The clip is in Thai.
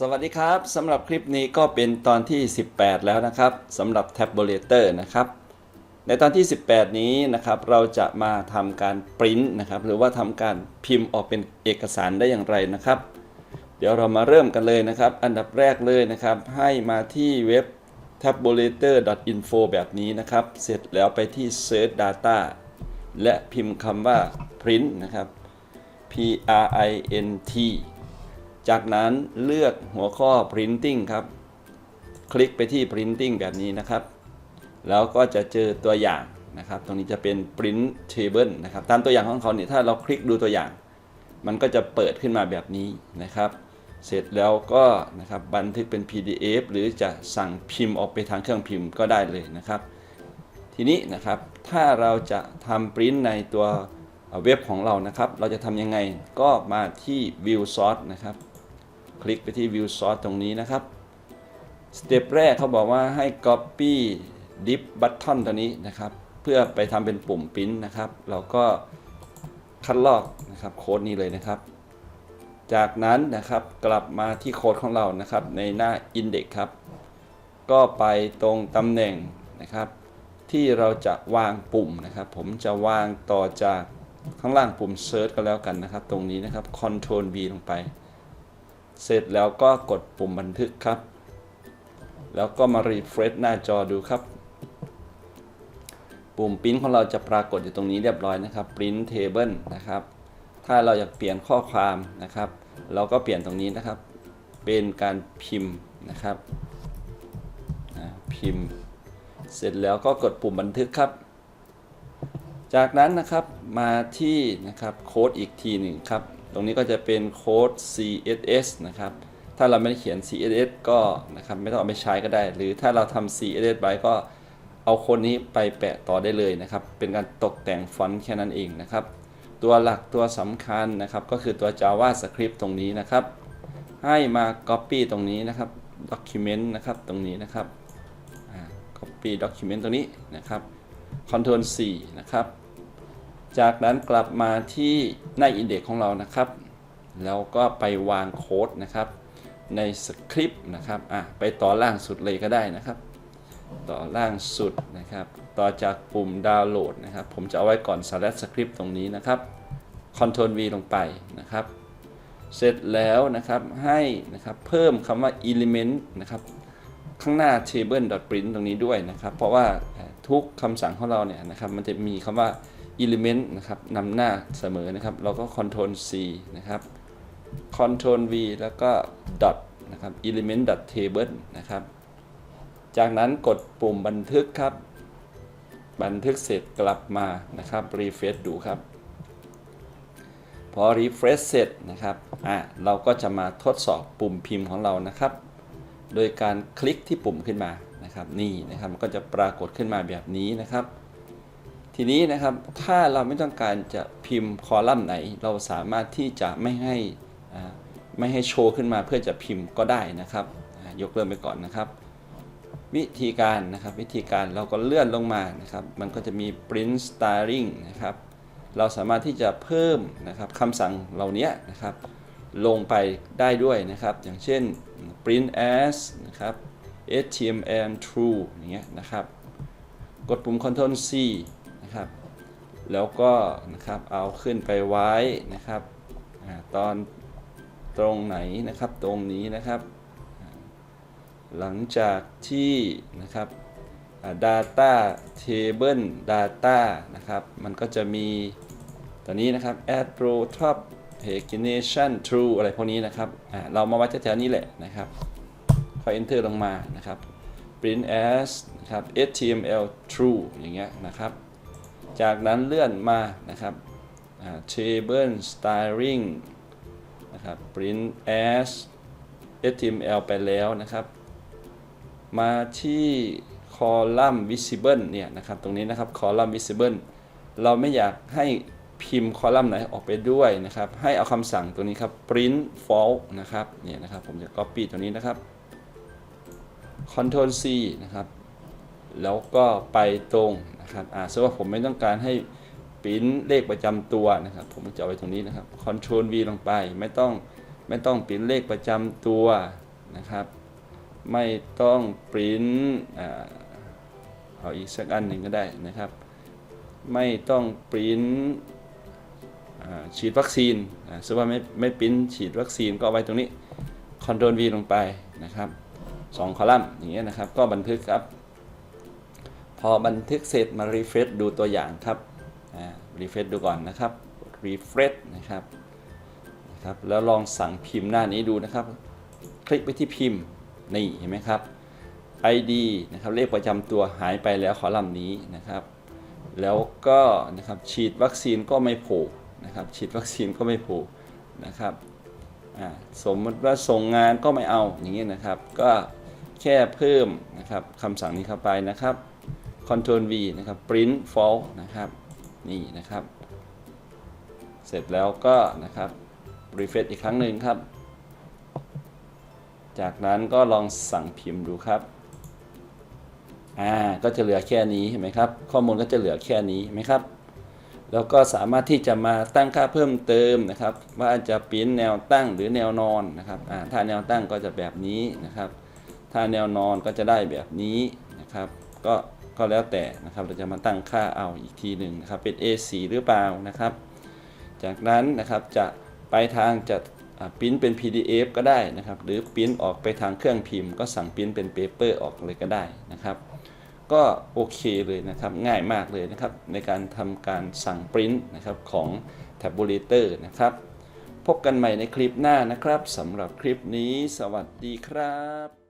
สวัสดีครับสำหรับคลิปนี้ก็เป็นตอนที่ 18 แล้วนะครับสำหรับ Tabulator นะครับในตอนที่ 18 นี้นะครับเราจะมาทำการปริ้นนะครับหรือว่าทำการพิมพ์ออกเป็นเอกสารได้อย่างไรนะครับ เดี๋ยวเรามาเริ่มกันเลยนะครับ อันดับแรกเลยนะครับ ให้มาที่เว็บ tabulator.info แบบนี้นะครับ เสร็จแล้วไปที่ search data และพิมพ์คำว่า print นะครับ p r i n t จากนั้นเลือกหัวข้อ printing ครับ คลิกไปที่ printing แบบนี้นะครับ แล้วก็จะเจอตัวอย่างนะครับ ตรงนี้จะเป็น print table นะครับ ตามตัวอย่างของเขาเนี่ยถ้าเราคลิกดูตัวอย่าง มันก็จะเปิดขึ้นมาแบบนี้นะครับ เสร็จแล้วก็นะครับบันทึกเป็น PDF หรือจะสั่งพิมพ์ออกไปทางเครื่องพิมพ์ก็ได้เลยนะครับ ทีนี้นะครับถ้าเราจะทำปริ้นในตัวเว็บของเรานะครับ เราจะทำยังไงก็มาที่ View Source นะครับ คลิกไปที่ View Source ตรงนี้นะครับสเต็ปแรกเขาบอกว่าให้ Copy Dip Button ตัวนี้นะครับ เพื่อไปทำเป็นปุ่มปิ้นนะครับ เราก็คัดลอกนะครับโค้ดนี้เลยนะครับ จากนั้นนะครับกลับมาที่โค้ดของเรานะครับ ในหน้า Index ครับ ก็ไปตรงตำแหน่งนะครับ ที่เราจะวางปุ่มนะครับ ผมจะวางต่อจากข้างล่างปุ่ม Search ก็แล้วกันนะครับ ตรงนี้นะครับ Ctrl V ลงไป เสร็จแล้วก็กดปุ่มบันทึกครับ แล้วก็มา refresh หน้าจอดูครับ ปุ่มปริ้นของเราจะปรากฏอยู่ตรงนี้เรียบร้อยนะครับ print table นะครับ ถ้าเราอยากเปลี่ยนข้อความนะครับ เราก็เปลี่ยนตรงนี้นะครับ เป็นการพิมพ์นะครับพิมพ์เสร็จแล้วก็กดปุ่มบันทึกครับ จากนั้นนะครับมาที่นะครับโค้ดอีกทีหนึ่งครับ ตรงนี้ก็จะเป็นโค้ด CSS นะครับ ถ้าเราไม่ได้เขียน CSS ก็นะครับไม่ต้องเอาไปใช้ก็ได้ หรือถ้าเราทำ CSS ไว้ก็เอาค้ดนี้ไปแปะต่อได้เลยนะครับ เป็นการตกแต่งฟอนต์แค่นั้นเองนะครับ ตัวหลักตัวสำคัญนะครับ ก็คือตัว JavaScript ตรงนี้นะครับ ให้มา Copy ตรงนี้นะครับ Document นะครับตรงนี้นะครับ Copy Document ตรงนี้นะครับ Ctrl C นะครับ จากนั้นกลับมาที่หน้า Index ของเรานะครับ แล้วก็ไปวางโค้ดนะครับ ในสคริปต์นะครับอะไปต่อล่างสุดเลยก็ได้นะครับ ต่อล่างสุดนะครับ ต่อจากปุ่มดาวน์โหลดนะครับ ผมจะเอาไว้ก่อน slash script ตรงนี้นะครับ Ctrl V ลงไปนะครับ เสร็จแล้วนะครับให้นะครับเพิ่มคำว่า element นะครับข้างหน้า table.print ตรงนี้ด้วยนะครับ เพราะว่าทุกคำสั่งของเราเนี่ยนะครับ มันจะมีคำว่า element นะครับนำหน้าเสมอนะครับ เราก็ Ctrl C นะครับ Ctrl V แล้วก็ dot นะครับ element dot table นะครับ จากนั้นกดปุ่มบันทึกครับ บันทึกเสร็จกลับมานะครับ refresh ดูครับ พอ refresh เสร็จนะครับอะเราก็จะมาทดสอบปุ่มพิมพ์ของเรานะครับ โดยการคลิกที่ปุ่มขึ้นมานะครับ นี่นะครับมันก็จะปรากฏขึ้นมาแบบนี้นะครับ ทีนี้นะครับถ้าเราไม่ต้องการจะพิมพ์คอลัมน์ไหน เราสามารถที่จะไม่ให้ไม่ให้โชว์ขึ้นมาเพื่อจะพิมพ์ก็ได้นะครับ ยกเริ่มไปก่อนนะครับ วิธีการนะครับวิธีการเราก็เลื่อนลงมานะครับ มันก็จะมี print styling นะครับ เราสามารถที่จะเพิ่มนะครับคำสั่งเหล่านี้นะครับ ลงไปได้ด้วยนะครับ อย่างเช่น print as นะครับ html true อย่างเงี้ยนะครับ กดปุ่ม Ctrl C นะครับ แล้วก็นะครับเอาขึ้นไปไว้นะครับอตอนตรงไหนนะครับตรงนี้นะครับ หลังจากที่นะครับ data table data นะครับ มันก็จะมีตัวนี้นะครับ add row top pagination true อะไรพวกนี้นะครับ เรามาไว้แถวๆนี้แหละนะครับพอ enter ลงมานะครับ print as นะครับ html true อย่างเงี้ยนะครับ จากนั้นเลื่อนมานะครับ table styling นะครับ print as html ไปแล้วนะครับ มาที่คอลัมน์ visible เนี่ยนะครับ ตรงนี้นะครับคอลัมน์ visible เราไม่อยากให้พิมพ์คอลัมน์ไหนออกไปด้วยนะครับ ให้เอาคำสั่งตัวนี้ครับ print false นะครับ เนี่ยนะครับ ผมจะ copy ตัวนี้นะครับ control c นะครับ แล้วก็ไปตรงนะครับอ่าซึ่งว่าผมไม่ต้องการให้ปิ้นเลขประจำตัวนะครับ ผมจะเอาไว้ตรงนี้นะครับ Ctrl V ลงไปไม่ต้องไม่ต้องปิ้นเลขประจำตัวนะครับ ไม่ต้องปริ้นอ่าเอาอีกสักอันหนึ่งก็ได้นะครับ ไม่ต้องปริ้นฉีดวัคซีนอาสมมติว่าไม่ไม่ปริ้นฉีดวัคซีนก็เอาไว้ตรงนี้คอนโทรล V ลงไปนะครับสองคอลัมน์อย่างเงี้ยนะครับ ก็บันทึกครับ อบันทึกเสร็จมารีเฟรชดูตัวอย่างครับรีเฟรชดูก่อนนะครับรีเฟรชนะครับนะครับแล้วลองสั่งพิมพ์หน้านี้ดูนะครับ คลิกไปที่พิมพ์นี่เห็นไหมครับ ID นะครับเลขประจำตัวหายไปแล้วคอลัมน์นี้นะครับ แล้วก็นะครับฉีดวัคซีนก็ไม่โผล่นะครับฉีดวัคซีนก็ไม่โผล่นะครับสมมติว่าส่งงานก็ไม่เอาอย่างนี้นะครับ ก็แค่เพิ่มนะครับคำสั่งนี้เข้าไปนะครับ Ctrl V นะครับ print false นะครับ นี่นะครับ เสร็จแล้วก็นะครับ refresh อีกครั้งหนึ่งครับ จากนั้นก็ลองสั่งพิมพ์ดูครับ อ่า ก็จะเหลือแค่นี้เห็นไหมครับ ข้อมูลก็จะเหลือแค่นี้เห็นไหมครับ แล้วก็สามารถที่จะมาตั้งค่าเพิ่มเติมนะครับ ว่าจะปริ้นแนวตั้งหรือแนวนอนนะครับ อ่า ถ้าแนวตั้งก็จะแบบนี้นะครับ ถ้าแนวนอนก็จะได้แบบนี้นะครับ ก็ ก็แล้วแต่นะครับ เราจะมาตั้งค่าเอาอีกทีหนึ่งนะครับ เป็น A4 หรือเปล่านะครับ จากนั้นนะครับจะไปทางจะอ่าปริ้นเป็น PDF ก็ได้นะครับ หรือปริ้นออกไปทางเครื่องพิมพ์ ก็สั่งปริ้นเป็นเปเปอร์ออกเลยก็ได้นะครับ ก็โอเคเลยนะครับ ง่ายมากเลยนะครับ ในการทำการสั่งปริ้นนะครับของ Tabulator นะครับ พบกันใหม่ในคลิปหน้านะครับสำหรับคลิปนี้ สวัสดีครับ